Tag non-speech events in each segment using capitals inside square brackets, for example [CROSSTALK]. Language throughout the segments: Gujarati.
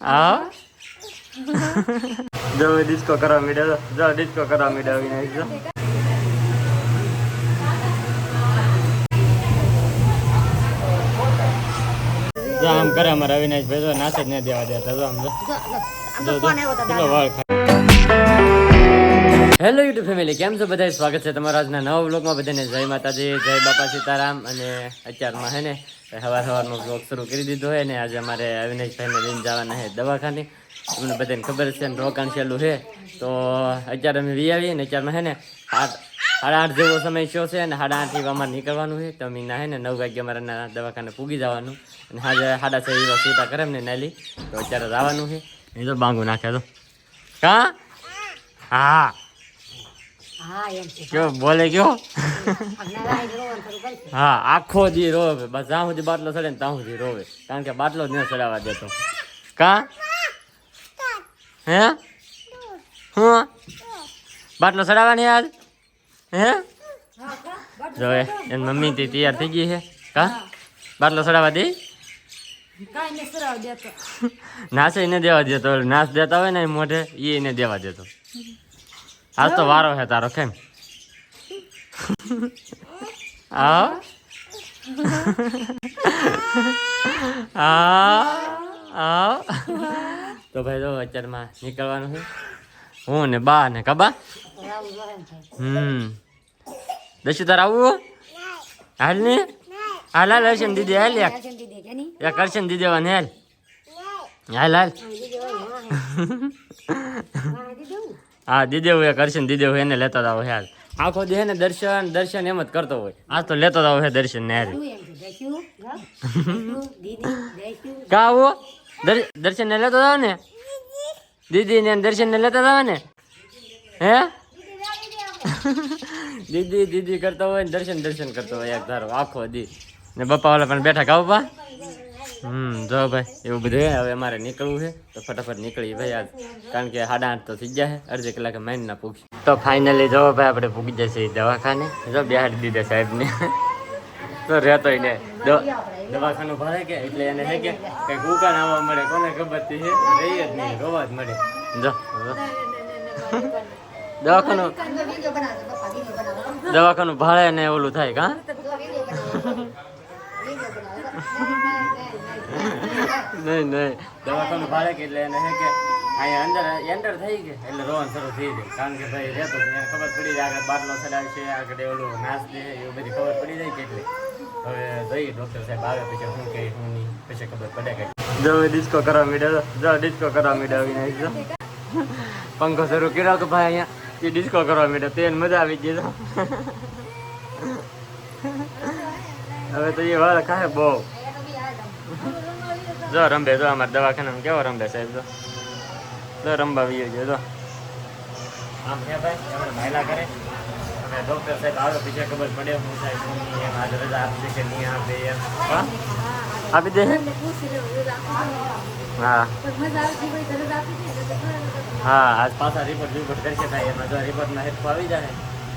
હા જો ડિસ્કો કરવા મીડ્યો જો ડિસ્કો કરવા મીડ્યો આવીને જો. જો આમ કરે અમારા અવિનાશ ભાઈ નાચ જ નહીં દેવા દેતા જો આમ જો. વાળ વાળ હેલો યુટ્યુબ ફેમિલી કેમ છો? બધા સ્વાગત છે તમારા આજના નવા બ્લોગમાં બધાને જય માતાજી, જય બાપા સીતારામ. અને અત્યારમાં હે ને સવાર સવારનો બ્લોગ શરૂ કરી દીધો છે ને, આજે અમારે અવિનાશભાઈને લઈને જવાના છે દવાખાને. તમને બધાને ખબર છે ને, રોકાણ છેલ્લું છે તો અત્યારે અમે વી આવીએ ને, અત્યારમાં હે ને આઠ સાડા આઠ જેવો સમય થયો છે અને સાડા આઠથી અમારે નીકળવાનું છે તો અમે ના હે ને, નવ વાગ્યે અમારે દવાખાને પૂગી જવાનું. અને આજે સાડા છ એવા છૂટા કરે ને નાલી. તો અત્યારે જવાનું છે એ તો બાંગું નાખે તો. હા હા. કયો બોલે કયો નારાયણ રોવાનું શરૂ કરશે હા આખો દી રોવે. બસ જ્યાં સુધી બાટલો ચડે ને ત્યાં સુધી રોવે. કારણ કે બાટલો જ ન ચડાવવા દેતો. કા? હે? હું? બાટલો ચડાવવાની આજ? હે? જો એ એની મમ્મી થી તૈયાર થઈ ગઈ છે. કા? બાટલો ચડાવવા દે? કાંઈ ને સરાવ દેતો. [LAUGHS] નાસે એને દેવા દેતો. નાસ દેતા હોય ને એ મોઢે એ એને દેવા દેતો. આજ તો વારો છે તારો કેમ? આવ આવ આવ તો ભાઈ જો અત્યારમાં નીકળવાનું છે. હું ને બા ને કબા હમ. દશુ તાર આવું હાલ ને? હાલ હાલ હર્ષન દીદી હાલ એક કરશન દીદી વાને હાલ. હાલ હાલ [LAUGHS] દીદી હોય વાહ વાહ દીદી હા દીદેવ એ કરશે દીદેવ એને લેતા આવો હાલ. આખો દે ને દર્શન દર્શન એમ જ કરતો હોય. આ તો લેતો આવો હે દર્શન ને દીદી કા આવો દર- દર્શન ને લેતો આવો ને? દીદી ને દર્શન ને લેતા જાવ ને? હે? દીદી દીદી કરતો હોય ને દર્શન દર્શન કરતો હોય એક ધારો આખો દી. ને બપ્પા વાળા પણ બેઠા કાવ બપ્પા હમ જો ભાઈ એવું બધું હવે અમારે નીકળવું છે તો ફટાફટ નીકળી ભાઈ આજ. કારણ કે સાડા આઠ તો થઈ જાય છે અડધી કલાકે માઇન ના પૂગી તો ફાઇનલી જો ભાઈ આપણે પૂગી જશે દવાખાને જો બેહાડી દીધા સાહેબને. તો રહેતો ને દવા- દવાખાનું ભરે કે એટલે એને છે કે કંઈક ઉકાન આવવા મળે કોને ખબરથી છે? રહી જ નહીં રોવા જ મળે. જો. દવાખાનું દવાખાનું ભાડે ને ઓલું થાય કા? [LAUGHS] નહીં નહીં. દવાખાનું ભાડે કે એટલે એને હે કે અહીંયા અંદર એન્ટર થઈ ગઈ. એટલે રોવાનું શરૂ થઈ જાય કારણ કે ભાઈ રહેતો છે એને ખબર પડી જાય આગળ બાટલો ચડાવશે આગળ ઓલું નાશ દે એવું બધી ખબર પડી જાય કે એટલે હવે જોઈએ ડૉક્ટર સાહેબ આવે પછી શું કહે શું નહીં. પછી ખબર પડે કે જો ડિસ્કો કરવા મીડ્યા જો ડિસ્કો કરવા મીડ્યો વિનાશ જો પંખો શરૂ કર્યો કે ભાઈ અહીંયા? એ ડિસ્કો કરવા મીડ્યો. તેને મજા આવી ગઈ હવે તો એ વાળ ખાય બહુ. જો રંભે જો અમારા દવાખાનામાં કેવો રંભે સાહેબ જો? જો રંભાવી જો. આમ ભાઈ એમણે માયલા કરે. અને ડૉક્ટર સાહેબ આવે પછી ખબર પડે હું એમ આજે રજા આપશે કે નહીં આપે એમ. હા. આપી દે. હા. હા આજ પાછા રિપોર્ટ રિપોર્ટ કરશે ભાઈ એમાં જો રિપોર્ટમાં હેઠ આવી જાય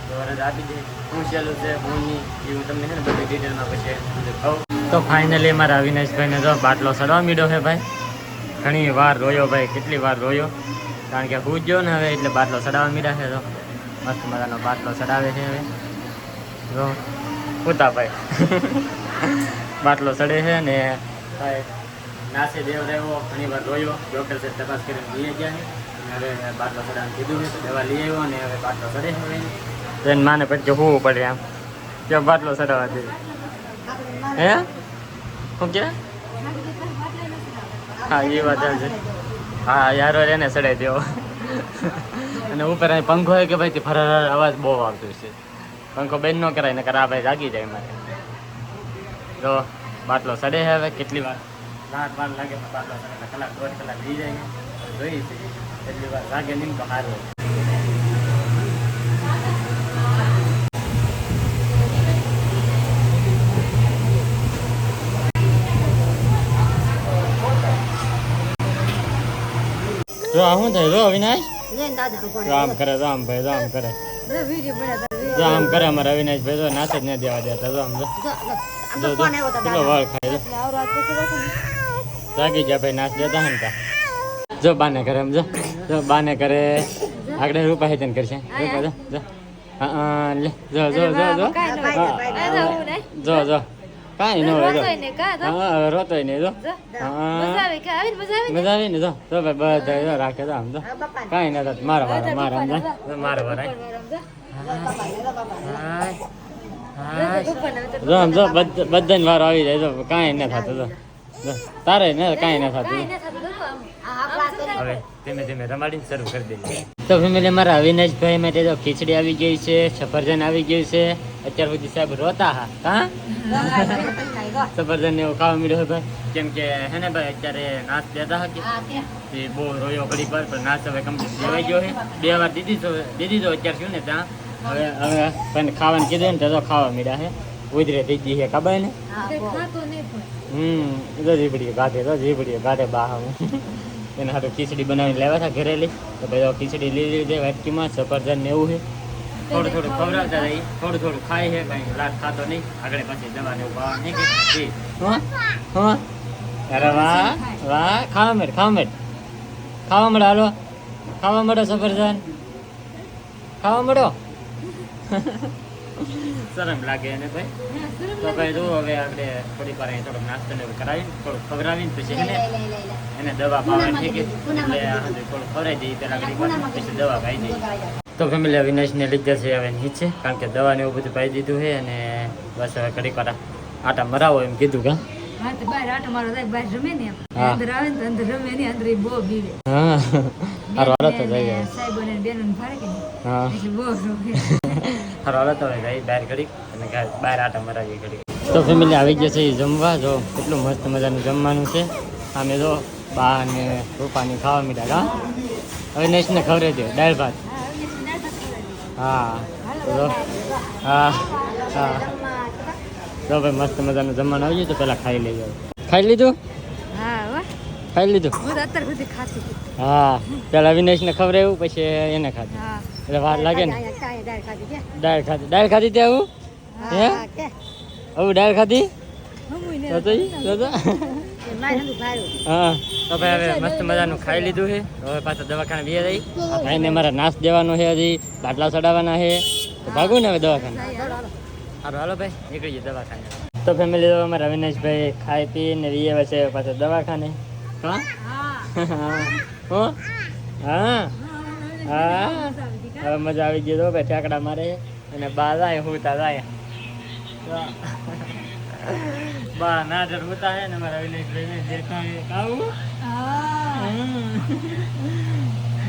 તો રજા આપી દે. હું છેલ્લું છે હું નહીં એ હું તમને છે ને બધી ડિટેલમાં પછી કહું. તો ફાઇનલી મારા અવિનાશભાઈને જો બાટલો સડવા મીડ્યો છે ભાઈ. ઘણી વાર રોયો ભાઈ, કેટલી વાર રોયો? કારણ કે હું ગયો ને હવે એટલે બાટલો સડાવવા મીડ્યા છે તો. મસ્ત મજાનો બાટલો સડાવે છે હવે. જો પૂતા ભાઈ. [LAUGHS] બાટલો સડે છે ને ભાઈ, નાસે દેવ રહ્યો ઘણી વાર રોયો. ડૉક્ટર સાહેબ તપાસ કરીને લઈ ગયા છે. હવે બાટલો સડાવવાનું કીધું છે દવા લઈ આવ્યો અને હવે બાટલો સડે છે તો એને માને પછી હોવું પડે આમ કે બાટલો સડાવવા દે. હે? શું કે? હા, એ વાત છે હા, યાર એને સડાઈ દેવો. અને ઉપર પંખો હોય કે ભાઈ ફરાર અવાજ બહુ આવતો છે. પંખો બેન ન કરાય ને આ ભાઈ જાગી જાય મારે. તો બાટલો સડે હવે, કેટલી વાર? રાત વાર લાગે બાટલો સડે કલાક દોઢ કલાક લઈ જાય જોઈએ છે. કેટલી વાર લાગે નહીં તો સારું જો આ શું થાય? જો અવિનાશ? રામ કરે જો આમ ભાઈ જો આમ કરે. આમ કરે અમારા અવિનાશ ભાઈ જો નાચ જ ન દેવા દેતા જો આમ જો. કેટલો વાળ ખાય જો જાગી જા ભાઈ નાચ દેતા હે ને તા. જો બાને કરે એમ જો. જો બાને કરે આગળ રૂપા હેતન કરશે. રૂપા જો જો. હા લે. જો જો જો જો. જો જો જો. કાંઈ ન હોય હા હવે રોતોય નહીં જો. મજા આવી ને? જો. તો ભાઈ બધા જો રાખે તો આમ તો કાંઈ ના થતું મારા વાળા મારા આમ મારા હાય. જો આમ જો બધ- બધાને વારો આવી જાય જો. કાંઈ ન થતું જો. જો. તારે ને કાંઈ ન થતું. હવે ધીમે ધીમે રમાડીને શરૂ કરી દઈએ તો ફેમિલી અમારા અવિનાશભાઈ માટે તો ખીચડી આવી ગઈ છે સફરજન આવી ગયું છે. અત્યાર સુધી સાહેબ રોતા હા. હા? સફરજન ને એવું ખાવા મળ્યો ભાઈ. કેમ કે હે ને ભાઈ અત્યારે નાશ દેતા હતા કે? બહુ રોયો ઘડી પર પણ નાશ હવે કમ્પ્લીટ દેવાઈ ગયો છે. બે વાર દીધી તો દીધી તો અત્યાર થયું ને ત્યાં? હવે હવે પણ ખાવાનું કીધું ને તો ખાવા મળ્યા છે. ઉધરે થઈ ગઈ છે ખબર ને? હમ તો જીભડીએ ગાઢે તો જીભડીએ ગાઢે બા એને હાટું ખીચડી બનાવીને લેવા હતા ઘરેલી. તો ભાઈ ખીચડી લીધી લીધી વાટકીમાં સફરજન ને એવું છે. થોડું થોડું ખવડાવતા રહી થોડું થોડું ખાય છે કઈ લાટ ખાતો નહીં. આગળ પછી દવા ને ઊભા નહીં કે? હા? અરે વાહ વાહ. ખાવા મેડ ખાવા મેડ ખાવા મળે હાલો. ખાવા મળો સફરજન. ખાવા મળો. શરમ લાગે એને ભાઈ. તો ભાઈ જો હવે આપણે થોડીક વાર અહીં થોડોક નાસ્તો ને કરાવીને થોડુંક ખવડાવીને પછી એને એને દવા પાવા છે. કે એટલે થોડું ખવડાવી દઈએ પેલા ઘડી પછી દવા પાઈ દઈએ. તો ફેમિલી અવિનાશને લીધા છે હવે નીચે કારણ કે દવા ને એવું બધું પાઈ દીધું છે અને બસ હવે ઘડીક વાર આટા મરાવો એમ કીધું કા. હા તો બહાર આટા મારો થાય બહાર રમે ને અંદર આવે ને અંદર રમે ને અંદર બહુ બીવે. હા. હારો હાલો તો જઈ જાય ને સાહેબો ને બેનો કે હા. એટલે બહુ [LAUGHS] રમે હારો હાલો તો હવે બહાર ઘડી અને બહાર આટા મરાવી ઘડીક. તો ફેમિલી આવી ગયા છે એ જમવા. જો કેટલું મસ્ત મજાનું જમવાનું છે. આમે જો બા અને રૂપાની ખાવા મીઠા કા અવિનાશને ખવડાવી છે દાળ ભાત. હા હા. હા તો ભાઈ મસ્ત મજાનું જમવાનું આવી ગયું તો પહેલાં ખાઈ લેજો ખાઈ લીધું? હા હો. ખાઈ લીધું? હું તો અત્યાર સુધી ખાતી હતી. હા પેલા અવિનેશને ખબર એવું પછી એને ખાધું. એટલે વાર લાગે ને? દાળ ખાધી? દાળ ખાધી. દાળ ખાધી તે આવું? હે હા, આવું દાળ ખાધી? ને. હા. તો ભાઈ હવે મસ્ત મજાનું ખાઈ લીધું છે. હવે પાછા દવાખાને બે જઈ ભાઈને મારા નાશ દેવાનો છે હજી. બાટલા ચડાવવાના છે. તો ભાગું ને હવે દવાખાને? સારું હાલો ભાઈ નીકળી દવાખાને. તો ફેમિલી અમારા અવિનાશભાઈ ખાઈ પીને રીએ છે પાછા દવાખાને. હા? હા. હા? હા? હવે મજા આવી ગઈ તો ભાઈ ઠેકડા મારે. અને બા જાય હું તા જાય બા ના ડર હોતા હે ને મારા અવિનાશભાઈ ને દેખાય. આવું?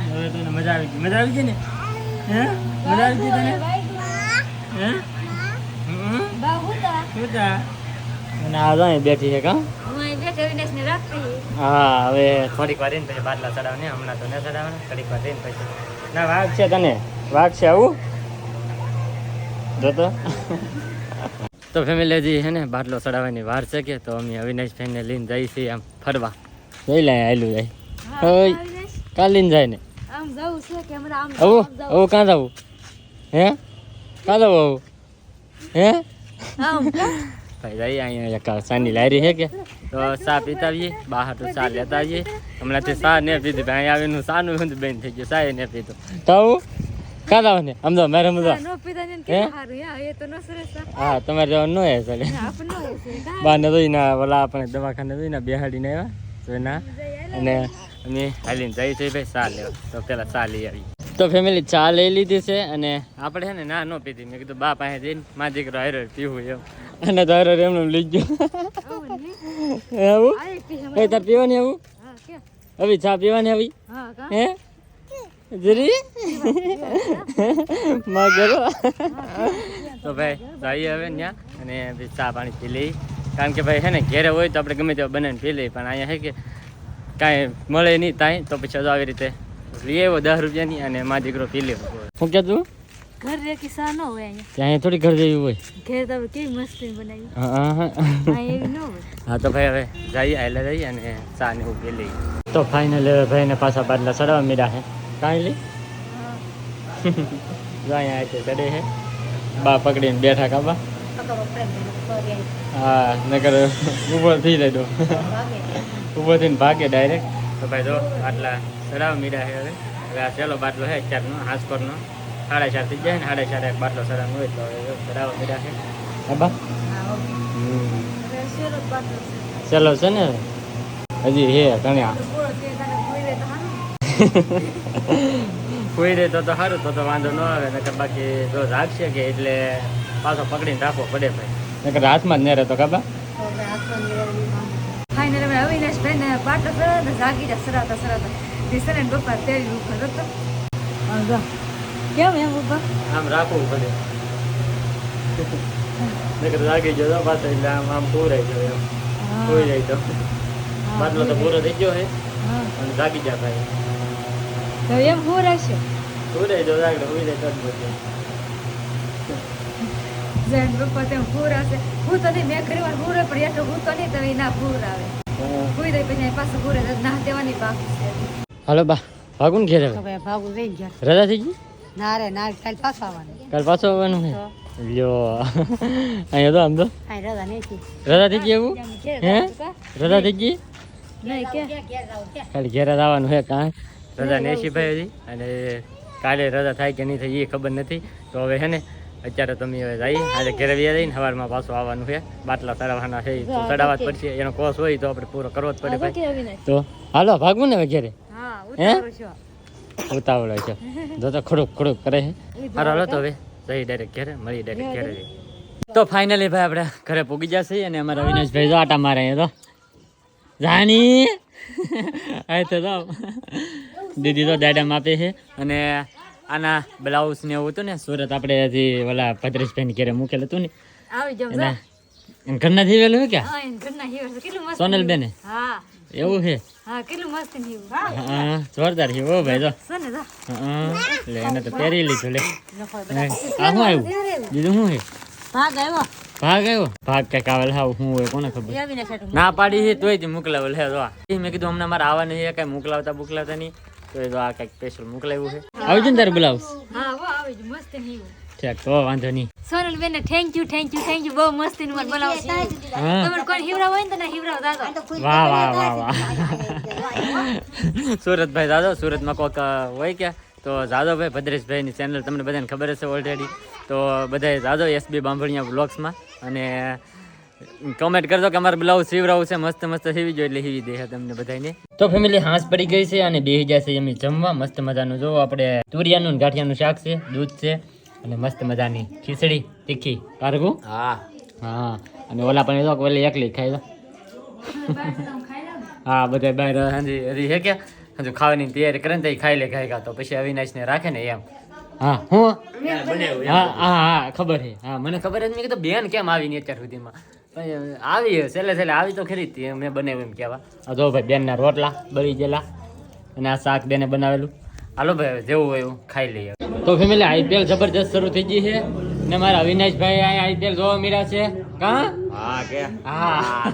હવે તને મજા આવી ગઈ. મજા આવી ગઈ ને? હે? મજા આવી ગઈ તને? હે? હતા? અને આ જાય બેઠી છે કા? હું હવે થોડીક વાર રહીને પછી બાટલા ચડાવ ને હમણાં તો ન ચડાવવાના થોડીક વાર રહીને પછી. ના વાઘ છે તને? વાઘ છે આવું? જોતો? તો ફેમિલી હજી હે ને બાટલો ચડાવવાની વાર છે કે તો અમે અવિનાશભાઈને લઈને જઈ છીએ આમ ફરવા. જઈ લે આયલું જાય. હોય કાલ લઈને જાય ને. આમ જવું છે કે હમણાં આમ આવું આવું કાં જવું? હે? કાં જવું આવું? હે? આમ કે? ભાઈ અહીંયા એક લારી છે કે તો ચા પીતા આવીએ બહાર તો ચા લેતા આવીએ. હમણાંથી ચા ને પીધી ભાઈ આવીને સાનું બંધ બેન થઈ ગયું ચા ને પીધું. તો કાદા ને? આમ તો મારે મજા નો ને હે? તો નો તમારે જવાનું ન હે ચાલે. નો? બાને જોઈને ઓલા આપણે દવાખાને જોઈને બેહાડીને આવ્યા તો ના અને અમે હાલીને જઈએ છીએ ભાઈ ચા લેવા. તો પેલા ચા લઈ આવી તો ફેમિલી ચા લઈ લીધી છે અને આપણે છે ને ના ન પીધી. મેં કીધું બા પાસે જઈને મા દીકરો હારો પીવું એમ. અને તારે એમને એમ લઈ ગયો? એવું એ તાર પીવાની આવું? હવે ચા પીવાની આવી? હે જરી? માં તો ભાઈ જઈએ હવે ત્યાં અને ચા પાણી પી લઈ કારણ કે ભાઈ છે ને ઘેરે હોય તો આપણે ગમે તેવા બનાવીને પી લઈએ. પણ અહીંયા છે કે કાંઈ મળે નહીં તાંય તો પછી આવી રીતે લઈ આવ્યો દસ રૂપિયાની અને મા દીકરો પી લેવો શું કે તું ઘર રે કિસ્સા ન હોય અહીંયા. ત્યાં થોડી ઘર જેવી હોય. ઘેર તો કેવી મસ્તી બનાવી. હા, હા, હા. એવી ન હોય. હા તો ભાઈ હવે જઈએ આયલા જઈએ અને ચા ને પી લઈએ તો ફાઇનલ હવે ભાઈને પાછા બાટલા ચડાવવા મીડા હે. કાંઈ લઈ જો અહીંયા આ તે ચડે હે. બા પકડીને બેઠા કાબા. હા નકર ઊભો થઈ જાય ઊભો થઈને ભાગે ડાયરેક્ટ તો ભાઈ જો આટલા ચડાવ મીડા હે હવે. હવે આ છેલ્લો બાટલો હે અત્યારનો હાંસકોરનો સાડા ચાર થઈ જાય ને સાડા ચાર એક બાટલો ચડાવવાનો હોય તો ચડાવ મીડા છે છે ચલો છે ને? હજી હે ઘણા તો પૂરો તે તને કોઈ રે તો તો સારું તો તો વાંધો ન આવે નકર બાકી જો રાખશે કે એટલે પાછો પકડીને રાખવો પડે ભાઈ. નકર હાથમાં જ ન કાબા તો માંગુ ફાઇનલ અમે અવિનાશ ભાઈ ને છે ને જાગી સરાતા સરાતા. દિસને બપ્પા તેરી ઉપર હતો કેમ એમ ઊભા આમ રાખવું પડે. નકર લાગી જતો પાછો એટલે આમ આમ પૂરાઈ જાય એમ. કોઈ જાય તો. બાટલો તો પૂરો થઈ ગયો હે. અને જાગી જા ભાઈ. તો એમ હું રહેશે પૂરાઈ જો લાગે ઉઈ જાય તો જ. જૈન તેમ પૂર હશે. હું તો નહીં મેં કર્યું પૂરે પણ એટલું હું તો નહીં તો ના પૂર આવે. પૂરી દઈ પછી પાછું પૂરે ના દેવાની બાકી છે. હાલો બા ભાગુ ઘેરે ભાઈ ગયા. રજા થઈ ગઈ? ના રે ના કાલ પાછો આવવાનું. કાલ પાછો આવવાનું લ્યો. અહીંયા તો આમ તો. રજા નહીં રજા થઈ ગઈ એવું? હે? રજા થઈ ગઈ? નહીં ઘેર જાવ ક્યાં ખાલી ઘેર જ આવવાનું હે કાં? રજા નેસી ભાઈ હજી. અને કાલે રજા થાય કે નહીં થાય એ ખબર નથી. તો હવે હે ને અત્યારે તમે હવે જઈએ. આજે ઘેરે વ્યા જઈને સવારમાં પાછું આવવાનું છે. બાટલા ચડાવવાના છે. તો ચડાવવા જ પડશે. એનો કોર્સ હોય તો આપણે પૂરો કરવો જ પડે ભાઈ. તો હાલો ભાગવું ને હવે ઘેરે? હા ઉતાવળો છે. જો તો ખડુક ખડુક કરે છે. હારો હાલો તો હવે. જઈ ડાયરેક્ટ ઘેરે મળી ડાયરેક્ટ ઘેરે તો ફાઇનલી ભાઈ આપણે ઘરે પૂગી જશે અને અમારા અવિનાશભાઈ જો આટા મારે તો જાની આ તો દીદી તો દાડા માપે છે. અને આના બ્લાઉઝ ને એવું હતું ને સુરત આપણે હજી ઓલા ભદ્રેશભાઈ ઘેરે મૂકેલું હતું ને. ઘરના થી વેલું ક્યાં? સોનલ સોનલબેને? હા. એવું છે? હા કેટલું મસ્ત હીવર હા. જોરદાર છે ઓ ભાઈ જો. છે ને હા લે એને તો પહેરી લીધું લે. આ શું આવ્યું? બીજું શું છે? ભાગ આવ્યો. ભાગ આવ્યો? ભાગ કંઈક આવેલ હાવ શું હોય કોને ખબર? ના પાડી છે તોય તે મોકલાવેલ હે જો મેં કીધું હમણાં મારે આવવાનું છે કઈ મોકલાવતા મોકલાવતા નહીં. તો એ તો આ કંઈક સ્પેશિયલ મોકલાવ્યું છે. આવજો ને તારે બોલાવું હા વો આવી મસ્ત હીવર ઠીક તો વાંધો નહીં. Sonal ben thank you thank you thank you બહુ મસ્તી નું બોલાવો છે. હા. તમારે કોઈ હીવરા હોય ને તો ના હીવરાવ દાદો. વાહ વાહ વાહ વાહ. [LAUGHS] સુરતભાઈ દાદો સુરતમાં કોઈક હોય કે તો જાદવભાઈ ભદ્રેશભાઈની ચેનલ તમને બધાને ખબર હશે ઓલરેડી તો બધાએ જાદવ એસબી બાંભણિયા બ્લોગ્સમાં અને કમેન્ટ કરજો કે અમારે બ્લાઉઝ સીવરાવું છે મસ્ત મસ્ત સીવી જોઈએ એટલે સીવી દે છે તમને બધાને તો ફેમિલી હાંસ પડી ગઈ છે અને બેહી જાય છે એમ જમવા મસ્ત મજાનું. જો આપણે તુરિયાનું ગાંઠિયાનું શાક છે દૂધ છે. અને મસ્ત મજાની ખીચડી તીખી. કારગું હા. હા. અને ઓલા પણ તો ઓલી એકલી ખાઈ દો હા બધા બહાર હાજી હજી હે કે? હજુ ખાવાની તૈયારી કરે ને તો ખાઈ લે ખાઈ તો. પછી અવિનાશ ને રાખે ને એમ. હા હું? હા હા હા ખબર છે હા મને ખબર જ મેં કીધું બેન કેમ આવી નહીં અત્યાર સુધીમાં? આવી છેલ્લે છેલ્લે આવી તો ખરી મેં બનાવ્યું એમ કહેવા. આ જો ભાઈ બેનના રોટલા બળી ગયેલા. અને આ શાક બેને બનાવેલું. હાલો ભાઈ જેવું હોય એવું ખાઈ લઈએ. તો ફેમિલી આઈપીએલ જબરજસ્ત શરૂ થઈ ગઈ છે. ને મારા અવિનાશભાઈ અહીંયા આઈપીએલ જોવા મળ્યા છે. કા? હા કે? હા.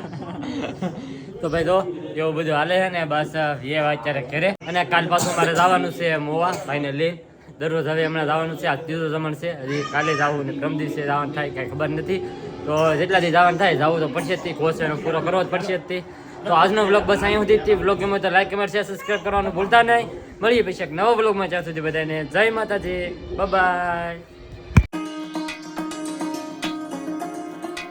તો ભાઈ તો એવું બધું હાલે છે ને બસ એ અત્યારે ઘરે. અને કાલ પાછું મારે જવાનું છે મોવા ફાઇનલી દરરોજ હવે હમણાં જવાનું છે આ ત્રીજો જમણ છે. હજી કાલે જવું ને પ્રમ દિવસે જવાનું થાય કાંઈ ખબર નથી. તો જેટલાથી જવાનું થાય જવું તો પડશે જ તે કોર્સ પૂરો કરવો જ પડશે જ તે. તો આજનો બ્લોગ બસ અહીંયા સુધી. વ્લોગ ગમે તો લાઈક કમેન્ટ શેર સબસ્ક્રાઈબ કરવાનું ભૂલતા નહીં. મળીએ પછી એક નવો બ્લોગમાં જ્યાં સુધી બધાને જય માતાજી. બાય